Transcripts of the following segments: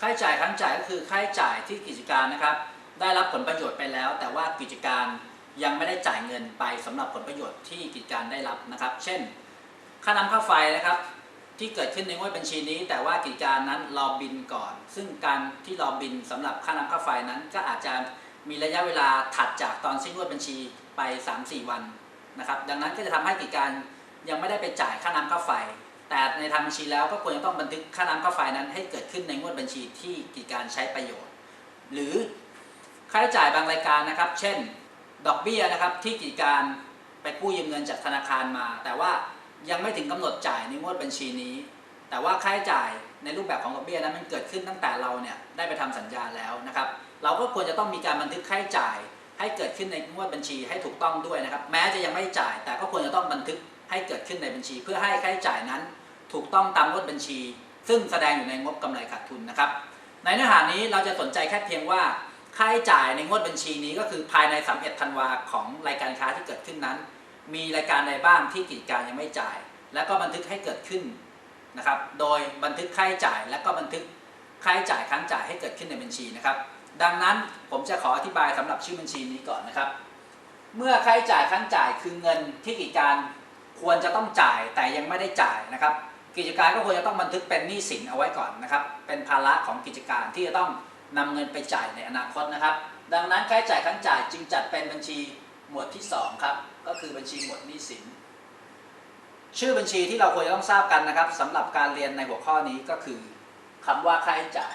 ค่าใช้จ่ายครั้งจ่ายก็คือค่าใช้จ่ายที่กิจการนะครับ ได้รับผลประโยชน์ไปแล้ว แต่ว่ากิจการยังไม่ได้จ่ายเงินไปสำหรับผลประโยชน์ที่กิจการได้รับนะครับ เช่น ค่าน้ำค่าไฟนะครับ ที่เกิดขึ้นในงวดบัญชีนี้ แต่ว่ากิจการนั้นรอบินก่อน ซึ่งการที่รอบินสำหรับค่าน้ำค่าไฟนั้น ก็อาจจะมีระยะเวลาถัดจากตอนสิ้นงวดบัญชีไป 3-4 วันนะครับ ดังนั้นก็จะทำให้กิจการยังไม่ได้ไปจ่ายค่าน้ำค่าไฟ แต่ในทางบัญชีแล้วก็ควรจะต้องบันทึกค่าน้ำค่าไฟนั้น ให้เกิดขึ้นในงวดบัญชีที่กิจการใช้ประโยชน์ หรือค่าใช้จ่ายบางรายการนะครับ เช่น ดอกเบี้ยนะครับที่กิจการไปกู้ยืมเงินจากธนาคารมา แต่ว่ายังไม่ถึงกำหนดจ่ายในงวดบัญชีนี้ แต่ว่าค่าใช้จ่ายในรูปแบบของดอกเบี้ยนั้นมันเกิดขึ้นตั้งแต่เราเนี่ยได้ไปทำสัญญาแล้วนะครับ เราก็ควรจะต้องมีการบันทึกค่าใช้จ่ายให้เกิดขึ้นในงวดบัญชีให้ถูกต้องด้วยนะครับ แม้จะยังไม่จ่ายแต่ก็ควรจะต้องบันทึก ให้เกิดขึ้นในบัญชี เพื่อให้ค่าใช้จ่ายนั้น ถูกต้องตามงวดบัญชี ซึ่งแสดงอยู่ในงบกำไรขาดทุนนะครับ ในเนื้อหานี้เราจะสนใจแค่เพียงว่าค่าใช้จ่ายในงวดบัญชีนี้ก็คือภายใน31ธันวาของรายการค้าที่เกิดขึ้นนั้น มีรายการใดบ้างที่กิจการยังไม่จ่าย แล้วก็บันทึกให้เกิดขึ้นนะครับ โดยบันทึกค่าใช้จ่ายและก็บันทึกค่าใช้จ่ายค้างจ่ายให้เกิดขึ้นในบัญชีนะครับ ดังนั้นผมจะขออธิบายสำหรับชื่อบัญชีนี้ก่อนนะครับ เมื่อค่าใช้จ่ายค้างจ่ายคือเงินที่กิจการ ควรจะต้องจ่ายแต่ยังไม่ได้จ่ายนะครับ กิจการก็ควรจะต้องบันทึกเป็นหนี้สินเอาไว้ก่อนนะครับ เป็นภาระของกิจการที่จะต้องนำเงินไปจ่ายในอนาคตนะครับ ดังนั้นค่าใช้จ่ายค้างจ่ายจึงจัดเป็นบัญชีหมวดที่สองครับ ก็คือบัญชีหมวดหนี้สิน ชื่อบัญชีที่เราควรจะต้องทราบกันนะครับสำหรับการเรียนในหัวข้อนี้ก็คือคำว่าค่าใช้จ่าย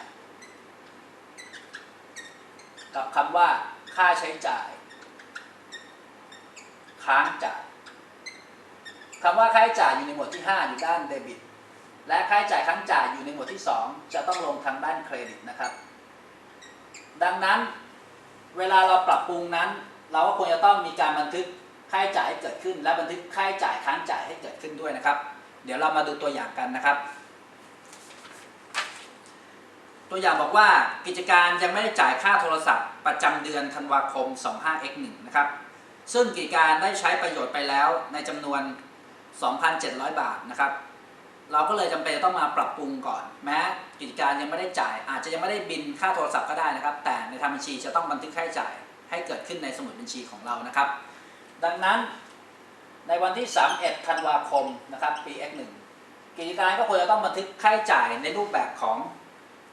กับคำว่าค่าใช้จ่าย ค้างจ่าย คำว่าค่าใช้จ่ายอยู่ในหมวดที่ 5 อยู่ด้านเดบิต และค่าใช้จ่ายค้างจ่ายอยู่ในหมวดที่ 2 จะต้องลงทางด้านเครดิตนะครับ ดังนั้นเวลาเราปรับปรุงนั้น เราก็ควรจะต้องมีการบันทึกค่าใช้จ่ายให้เกิดขึ้น และบันทึกค่าใช้จ่ายค้างจ่ายให้เกิดขึ้นด้วยนะครับ เดี๋ยวเรามาดูตัวอย่างกันนะครับ ตัวอย่างบอกว่ากิจการยังไม่ได้จ่ายค่าโทรศัพท์ ประจำเดือนธันวาคม 25x1 นะครับซึ่งกิจการได้ใช้ประโยชน์ไปแล้วในจำนวน 2,700 บาทนะครับ เราก็เลยจำเป็นต้องมาปรับปรุงก่อน แม้กิจการยังไม่ได้จ่าย อาจจะยังไม่ได้บินค่าโทรศัพท์ก็ได้นะครับ แต่ในทางบัญชีจะต้องบันทึกค่าใช้จ่ายให้เกิดขึ้นในสมุดบัญชีของเรานะครับ ดังนั้นในวันที่ 31 ธันวาคมนะครับปี X1 กิจการก็ควรจะต้องบันทึกค่าใช้จ่ายในรูปแบบของ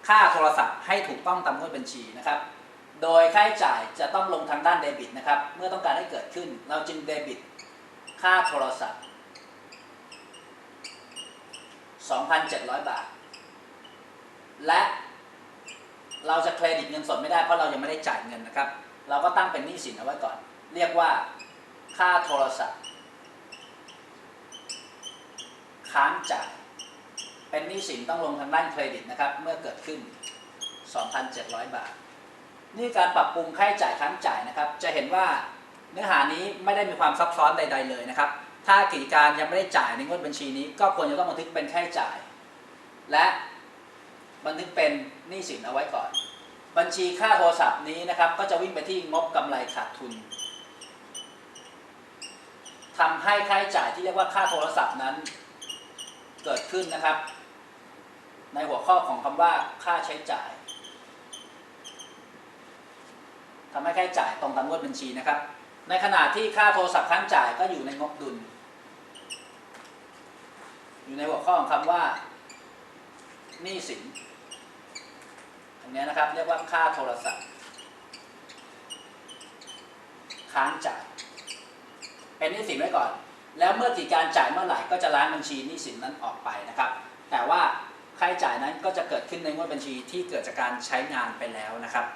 ค่าโทรศัพท์ให้ถูกต้องตามงวดบัญชีนะครับ โดยค่าใช้จ่ายจะต้องลงทางด้านเดบิตนะครับ เมื่อต้องการให้เกิดขึ้น เราจึงเดบิต ค่าโทรศัพท์ 2,700 บาท และเราจะเครดิตเงินสดไม่ได้เพราะเรายังไม่ได้จ่ายเงินนะครับ เราก็ตั้งเป็นหนี้สินเอาไว้ก่อน เรียกว่าค่าโทรศัพท์ ค้างจ่ายเป็นหนี้สินต้องลงทางด้านเครดิตนะครับ เมื่อเกิดขึ้น 2,700 บาท นี่การปรับปรุงค่าใช้จ่ายค้างจ่ายนะครับ จะเห็นว่าเนื้อหานี้ไม่ได้มีความซับซ้อนใด ๆ เลยนะครับ ถ้ากิจการยังไม่ได้จ่ายในงวดบัญชีนี้ ก็ควรจะต้องบันทึกเป็นค่าใช้จ่าย และบันทึกเป็นหนี้สินเอาไว้ก่อน บัญชีค่าโทรศัพท์นี้นะครับ ก็จะวิ่งไปที่งบกำไรขาดทุนทำให้ค่าใช้จ่ายที่เรียกว่าค่าโทรศัพท์นั้น เกิดขึ้นนะครับ ในหัวข้อของคำว่าค่าใช้จ่ายทำให้ค่าใช้จ่ายตรงตามงวดบัญชีนะครับ ในขณะที่ค่าโทรศัพท์ค้างจ่ายก็อยู่ในงบดุล อยู่ในหัวข้อของคำว่าหนี้สินตรงนี้นะครับเรียกว่าค่าโทรศัพท์ ค้างจ่ายเป็นหนี้สินไว้ก่อน แล้วเมื่อกิจการจ่ายเมื่อไหร่ก็จะล้างบัญชีหนี้สินนั้นออกไปนะครับ แต่ว่าค่าใช้จ่ายนั้นก็จะเกิดขึ้นในงวดบัญชีที่เกิดจากการใช้งานไปแล้วนะครับ